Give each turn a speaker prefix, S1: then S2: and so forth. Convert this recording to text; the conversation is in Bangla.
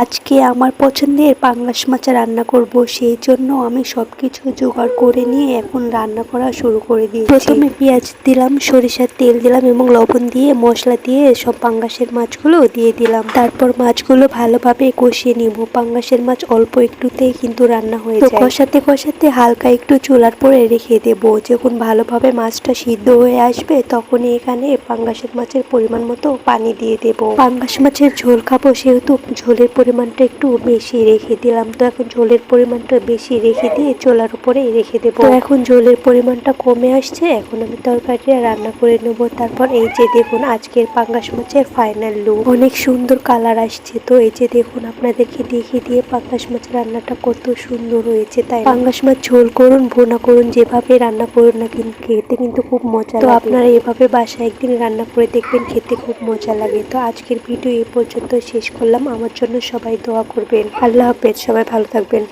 S1: আজকে আমার পছন্দের পাঙ্গাস মাছ রান্না করব, সেই জন্য আমি সবকিছু জোগাড় করে নিয়ে এখন রান্না করা শুরু করে দিয়েছি। প্রথমে পেঁয়াজ দিলাম, সরিষার তেল দিলাম এবং লবণ দিয়ে মশলা দিয়ে সব পাঙ্গাসের মাছগুলো দিয়ে দিলাম। তারপর মাছগুলো ভালোভাবে কষিয়ে নিব। পাঙ্গাসের মাছ অল্প একটুতেই কিন্তু রান্না হয়ে যায়। কষাতে কষাতে হালকা একটু চুলার পরে রেখে দেবো। যখন ভালোভাবে মাছটা সিদ্ধ হয়ে আসবে, তখনই এখানে পাঙ্গাসের মাছের পরিমাণ মতো পানি দিয়ে দেব। পাঙ্গাস মাছের ঝোল খাব, সেহেতু ঝোলের পরিমাণটা একটু বেশি রেখে দিলাম। তো এখন ঝোলের পরিমাণটা বেশি রেখে দিয়ে চোলার উপরে রেখে দেবো। তো এখন ঝোলের পরিমাণটা কমে আসছে। এখন আমি তরকারিটা রান্না করে নেব। তারপর এই যে দেখুন আজকের পাঙ্গাস মাছের ফাইনাল লুক অনেক সুন্দর কালার আসছে। তো এই যে দেখুন আপনাদেরকে দেখিয়ে দিয়ে পাঙ্গাস মাছের রান্নাটা কত সুন্দর হয়েছে। তাই পাঙ্গাস মাছ ঝোল করুন ভুনা করুন যেভাবে রান্না করুন না কিন্তু খেতে কিন্তু খুব মজা তো আপনারা এভাবে বাসায় একদিন রান্না করে দেখবেন খেতে খুব মজা লাগে। তো আজকের ভিডিও এই পর্যন্ত শেষ করলাম। আমার জন্য সবাই দোয়া করবেন। আল্লাহ হাফেজ সবাই ভালো থাকবেন।